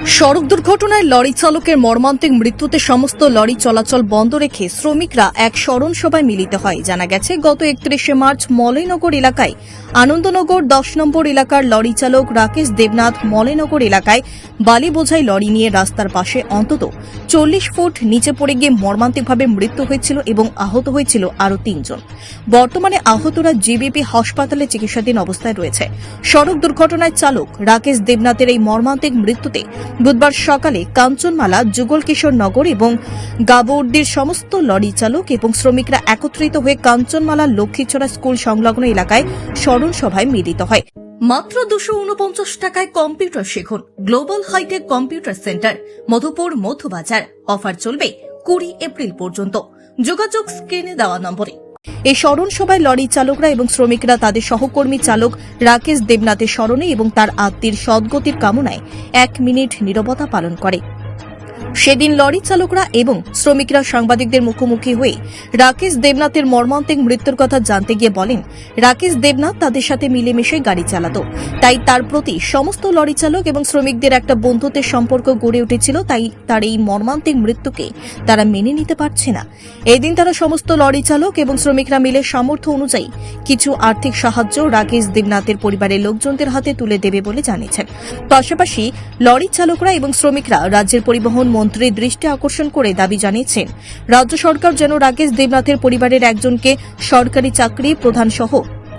সড়ক দুর্ঘটনায় লরি চালকের মর্মান্তিক মৃত্যুতে সমস্ত লরি চলাচল বন্ধ রেখে শ্রমিকরা এক স্মরণ সভায় মিলিত হয়। জানা গেছে, গত একত্রিশে মার্চ মলয়নগর এলাকায় আনন্দনগর দশ নম্বর এলাকার লরি চালক রাকেশ দেবনাথ মলয়নগর এলাকায় বালি বোঝাই লরি নিয়ে রাস্তার পাশে অন্তত চল্লিশ ফুট নিচে পড়ে গিয়ে মর্মান্তিকভাবে মৃত্যু হয়েছিল এবং আহত হয়েছিল আরও তিনজন। বর্তমানে আহতরা জিবিপি হাসপাতালে চিকিৎসাধীন অবস্থায় রয়েছে। সড়ক দুর্ঘটনায় চালক রাকেশ দেবনাথের এই মর্মান্তিক মৃত্যুতে বুধবার সকালে কাঞ্চনমালা যুগল কিশোর নগর এবং গাবর্দির সমস্ত লরি চালক এবং শ্রমিকরা একত্রিত হয়ে কাঞ্চনমালা লক্ষ্মীছড়া স্কুল সংলগ্ন এলাকায় স্মরণ সভায় মিলিত হয়। মাত্র দুশো উনপঞ্চাশ টাকায় কম্পিউটার শিখুন। Global hitech computer centre, Madhupur Madhubazar. Offer চলবে কুড়ি এপ্রিল পর্যন্ত। যোগাযোগ স্ক্রিনে দেওয়া নম্বরে। এই স্মরণ সভায় লরি চালকরা এবং শ্রমিকরা, তাদের সহকর্মী চালক রাকেশ দেবনাথের স্মরণে এবং তার আত্মীর সদ্গতির কামনায় এক মিনিট নিরবতা পালন করে। সেদিন লরি চালকরা এবং শ্রমিকরা সাংবাদিকদের মুখোমুখি হয়ে রাকেশ দেবনাথের মর্মান্তিক মৃত্যুর কথা জানতে গিয়ে বলেন, রাকেশ দেবনাথ তাদের সাথে মিলেমিশে গাড়ি চালাতো। তাই তার প্রতি সমস্ত লরি চালক এবং শ্রমিকদের একটা বন্ধুত্বের সম্পর্ক গড়ে উঠেছিল, তাই তার এই মর্মান্তিক মৃত্যুকে তারা মেনে নিতে পারছে না। এদিন তারা সমস্ত লরি চালক এবং শ্রমিকরা মিলে সামর্থ্য অনুযায়ী কিছু আর্থিক সাহায্য রাকেশ দেবনাথের পরিবারের লোকজনদের হাতে তুলে দেবে বলে জানিয়েছেন। পাশাপাশি লরি চালকরা এবং শ্রমিকরা রাজ্যের পরিবহন মন্ত্রীর দৃষ্টি আকর্ষণ করে দাবি জানিয়েছেন, রাজ্য সরকার যেন রাকেশ দেবনাথের পরিবারের একজনকে সরকারি চাকরি প্রদান সহ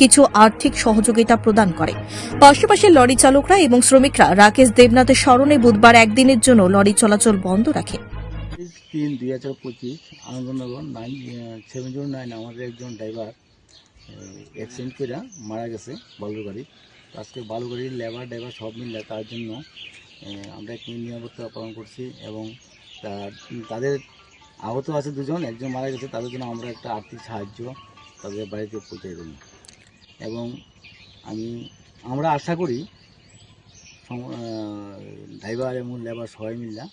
কিছু আর্থিক সহযোগিতা প্রদান করে। পাশাপাশি লরি চালকরা এবং শ্রমিকরা রাকেশ দেবনাথের স্মরণে বুধবার একদিনের জন্য লরি চলাচল বন্ধ রাখে। তিন দুই হাজার পঁচিশ, Anandnagar nine seven zero nine আমাদের একজন ড্রাইভার অ্যাক্সিডেন্ট করে মারা গেছে বালুগাড়ি তো আজকে বালুগাড়ির লেবার ড্রাইভার সব মিলে তার জন্য আমরা একটি নিরাপত্তা পালন করছি এবং তাদের আহত আছে দুজন, একজন মারা গেছে, তাদের জন্য আমরা একটা আর্থিক সাহায্য তাদের বাড়িতে পৌঁছে দেবো। এবং আমি আমরা আশা করি ড্রাইভার এবং লেবার সবাই মিলে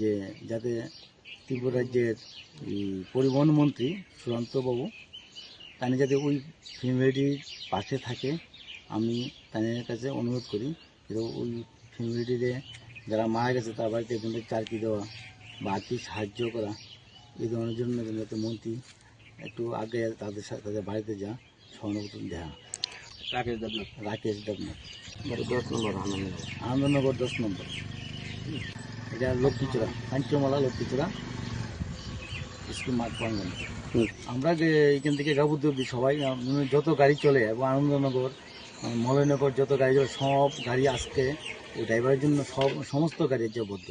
যে যাতে ত্রিপুরা রাজ্যের পরিবহন মন্ত্রী সুশান্তবাবু তানি যাতে ওই ফ্যামিলিটির পাশে থাকে, আমি তাদের কাছে অনুরোধ করি ওই ফ্যামিলিটিতে যারা মারা গেছে তার বাড়িতে একজনকে চাকরি দেওয়া বা আর্থিক সাহায্য করা এই ধরনের জন্য যাতে মন্ত্রী একটু আগে তাদের সাথে তাদের বাড়িতে যা সহানুভূতি দেওয়া রাকেশ দেবনাথ। রাকেশ দেবনাথ। দশ নম্বর আনন্দ আনন্দনগর দশ নম্বর। এটা লক্ষ্মীচূড়া কাঞ্চমালা লক্ষ্মীচূড়া স্কুল মাঠ প্রাঙ্গন। আমরা যে এখান থেকে গাবুদ্দ সবাই মানে যত গাড়ি চলে এবং আনন্দনগর আহ, মলয়নগর যত গাড়ি সব গাড়ি আসতে ওই ড্রাইভারের জন্য সব সমস্ত গাড়ি জবদ্ধ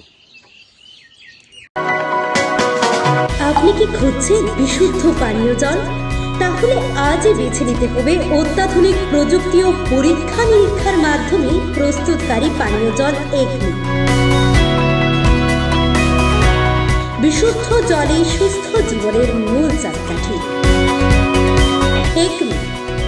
আপনি কি খুঁজছেন বিশুদ্ধ পানীয় জল? তাহলে আজই বেছে নিতে হবে অত্যাধুনিক প্রযুক্তি ও পরীক্ষা নিরীক্ষার মাধ্যমে প্রস্তুতকারী পানীয় জল এগনি বিশুদ্ধ জলে সুস্থ জীবনের মূল চাকাঠি। Acme